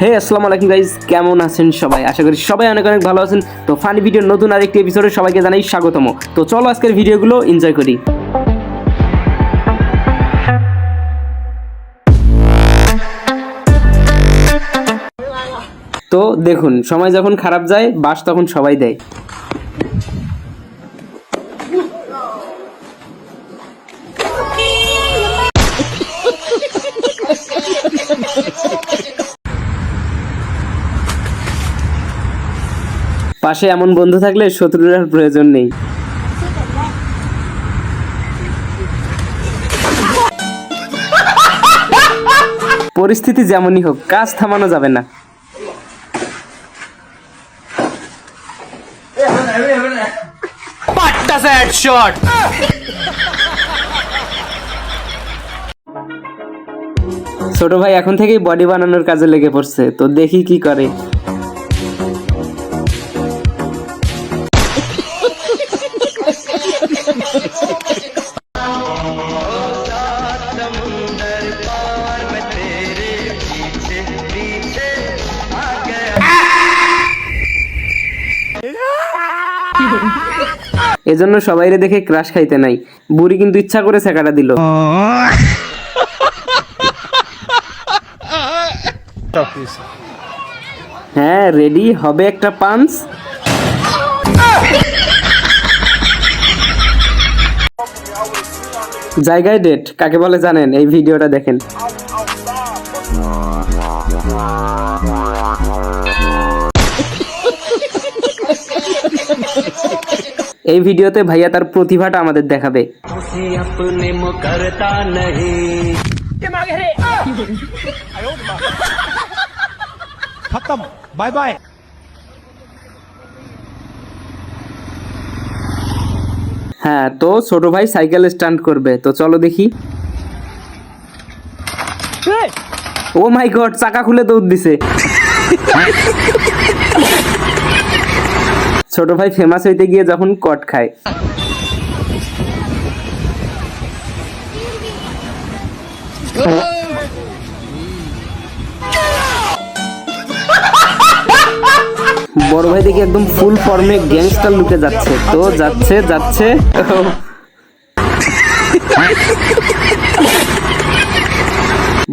হে, আসসালামু আলাইকুম গাইজ কেমন আছেন সবাই? আশা করি সবাই অনেক অনেক ভালো আছেন। তো ফানি ভিডিওর নতুন আরেকটি এপিসোডে সবাইকে জানাই স্বাগতম। তো চলো আজকের ভিডিওগুলো এনজয় করি। তো দেখুন, সময় যখন খারাপ যায়, বাস তখন সবাই দেয়। পাশে এমন বন্ধু থাকলে শত্রুর আর প্রয়োজন নেই। পরিস্থিতি যেমনই হোক, কাজ থামানো যাবে না। ছোট ভাই এখন থেকেই বডি বানানোর কাজে লেগে পড়ছে, তো দেখি কি করে। এজন্য সবাইরে দেখে ক্রাশ খাইতে নাই। বুড়ি কিন্তু ইচ্ছা করে সেকাটা দিল। হ্যাঁ রেডি হবে একটা পাঞ্চ জায়গায় ডেট কাকে বলে জানেন? এই ভিডিওটা দেখেন। এই ভিডিওতে ভাইয়া তার প্রতিভাটা আমাদের দেখাবে। খতম বাই বাই। হ্যাঁ তো ছোট ভাই সাইকেল স্টান্ট করবে তো চলো দেখি। ও মাই গড চাকা খুলে দৌড় দিছে। ছোট ভাই ফেমাস হইতে গিয়ে যখন কট খায়। বড় ভাই দেখি একদম ফুল ফর্মে গ্যাংস্টার লুকে যাচ্ছে। তো যাচ্ছে যাচ্ছে।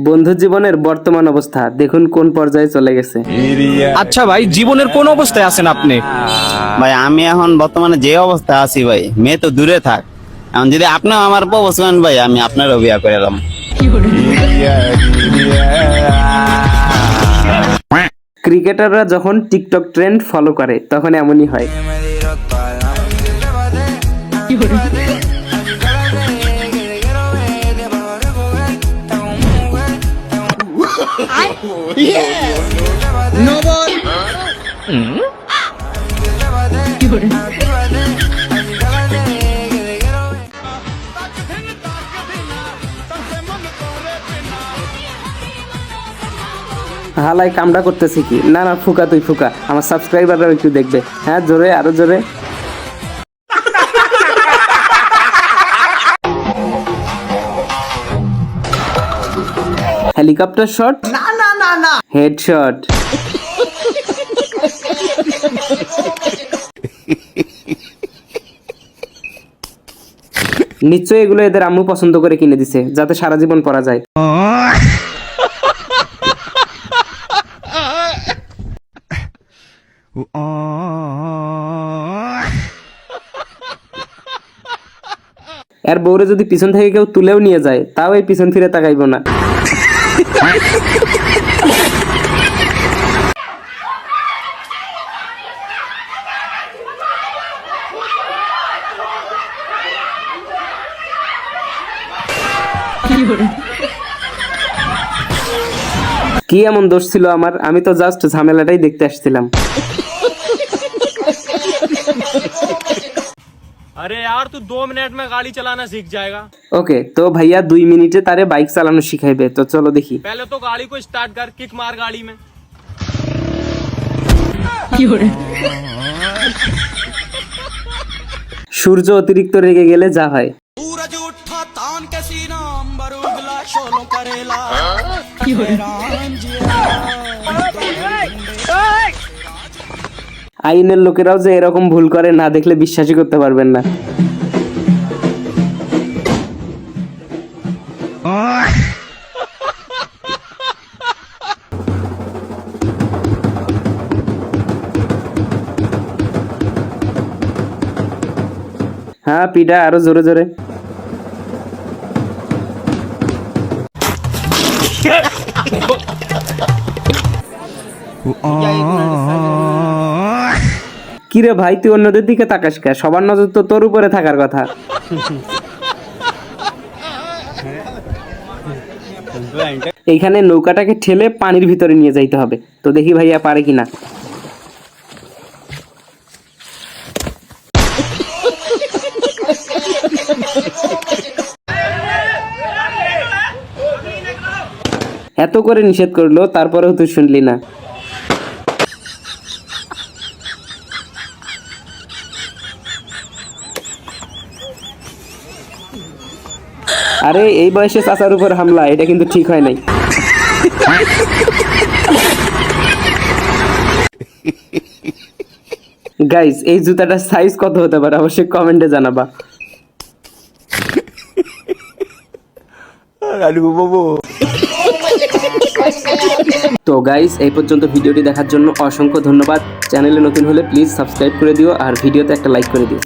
বন্ধু জীবনের বর্তমান অবস্থা দেখুন কোন পর্যায়ে চলে গেছে। আচ্ছা ভাই জীবনের কোন অবস্থায় আছেন আপনি? ভাই আমি এখন বর্তমানে যে অবস্থা আছি ভাই মেয়ে তো দূরে থাক। এখন যদি আপনিও আমার প্রপোজ ভাই আমি আপনারও বিয়া করে এলাম। ক্রিকেটাররা যখন টিকটক ট্রেন্ড ফলো করে তখন এমনই হয় হালাই কামটা করতেছি কি? না না ফুকা তুই ফুকা। আমার সাবস্ক্রাইবাররাও একটু দেখবে। হ্যাঁ জোরে আরও জোরে। হেলিকপ্টার শট না না না না। হেড শট নিশ্চয়ই এগুলো এদের আম্মু পছন্দ করে কিনে দিছে যাতে সারা জীবন পরা যায়। এর বউরে যদি পিছন থেকে কেউ তুলেও নিয়ে যায়, তাও এই পিছন ফিরে তাকাইবো না। কি এমন দোষ ছিল আমার আমি তো জাস্ট ঝামেলাটাই দেখতে আসছিলাম अरे यार तू दो मिनट में गाड़ी चलाना सीख जाएगा ওকে তো ভাইয়া দুই মিনিটে তারে বাইক চালানো শিখাইবে তো চলো দেখি पहले तो गाड़ी को स्टार्ट कर किक मार गाड़ी में সূর্য অতিরিক্ত রেগে গেলে যা হয় सूरज उठा तान के আইনের লোকেরাও যে এরকম ভুল করে, না দেখলে বিশ্বাসই করতে পারবেন না। হ্যাঁ পিঠা আরও জোরে জোরে। কিরে ভাই তুই অন্যদের দিকে তাকাস কে? সবার নজর তো তোর উপরে থাকার কথা। এইখানে নৌকাটাকে ঠেলে পানির ভিতরে নিয়ে যাইতে হবে। তো দেখি ভাইয়া পারে কিনা। এত করে নিষেধ করল, তারপরেও তুই শুনলি না। আরে, এই বয়সে চাচার উপর হামলা, এটা কিন্তু ঠিক হয় নাই। গাইস এই জুতাটার সাইজ কত হতে পারে? অবশ্যই কমেন্টে জানাবা। তো গাইস এই পর্যন্ত ভিডিওটি দেখার জন্য অসংখ্য ধন্যবাদ। চ্যানেলে নতুন হলে প্লিজ সাবস্ক্রাইব করে দিও আর ভিডিওতে একটা লাইক করে দিও।